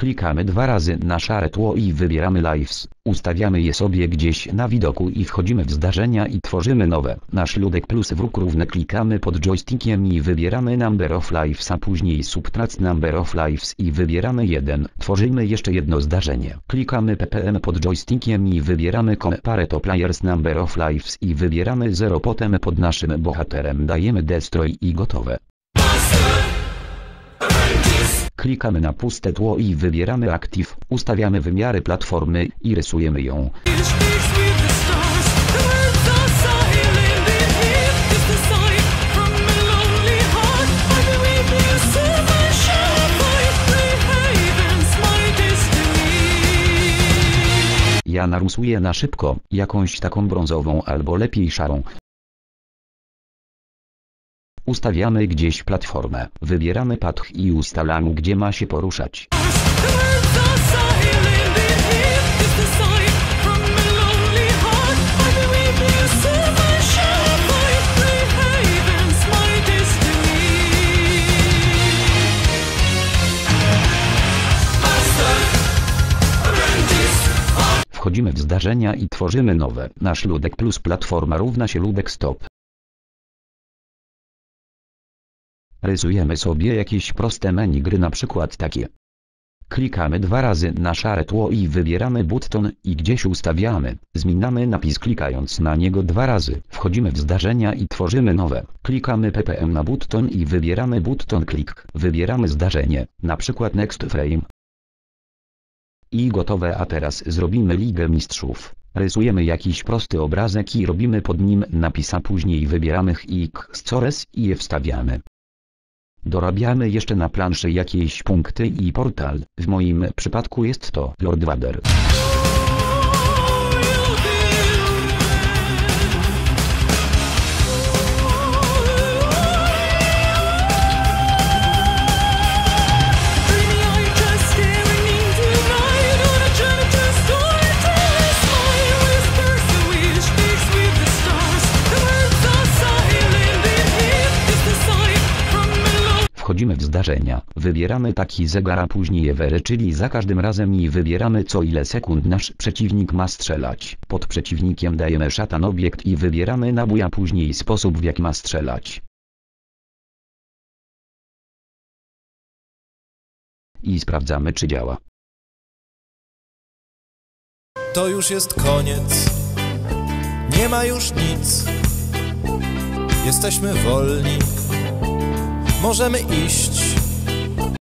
Klikamy dwa razy na szare tło i wybieramy Lives. Ustawiamy je sobie gdzieś na widoku i wchodzimy w zdarzenia i tworzymy nowe. Nasz ludek plus wróg równe klikamy pod joystickiem i wybieramy Number of Lives a później Subtract Number of Lives i wybieramy jeden. Tworzymy jeszcze jedno zdarzenie. Klikamy ppm pod joystickiem i wybieramy Compare to Players Number of Lives i wybieramy 0 potem pod naszym bohaterem dajemy Destroy i gotowe. Klikamy na puste tło i wybieramy Active, ustawiamy wymiary platformy i rysujemy ją. Ja narysuję na szybko, jakąś taką brązową albo lepiej szarą. Ustawiamy gdzieś platformę, wybieramy path i ustalamy gdzie ma się poruszać. Wchodzimy w zdarzenia i tworzymy nowe. Nasz ludek plus platforma równa się ludek stop. Rysujemy sobie jakieś proste menu gry na przykład takie. Klikamy dwa razy na szare tło i wybieramy button i gdzieś ustawiamy. Zmieniamy napis klikając na niego dwa razy. Wchodzimy w zdarzenia i tworzymy nowe. Klikamy ppm na button i wybieramy button klik. Wybieramy zdarzenie, na przykład next frame. I gotowe a teraz zrobimy Ligę Mistrzów. Rysujemy jakiś prosty obrazek i robimy pod nim napis a później wybieramy X i je wstawiamy. Dorabiamy jeszcze na planszy jakieś punkty i portal, w moim przypadku jest to Lord Vader. Wchodzimy w zdarzenia, wybieramy taki zegar a później ewery czyli za każdym razem i wybieramy co ile sekund nasz przeciwnik ma strzelać. Pod przeciwnikiem dajemy szatan obiekt i wybieramy nabój a później sposób w jaki ma strzelać. I sprawdzamy czy działa. To już jest koniec. Nie ma już nic. Jesteśmy wolni. Możemy iść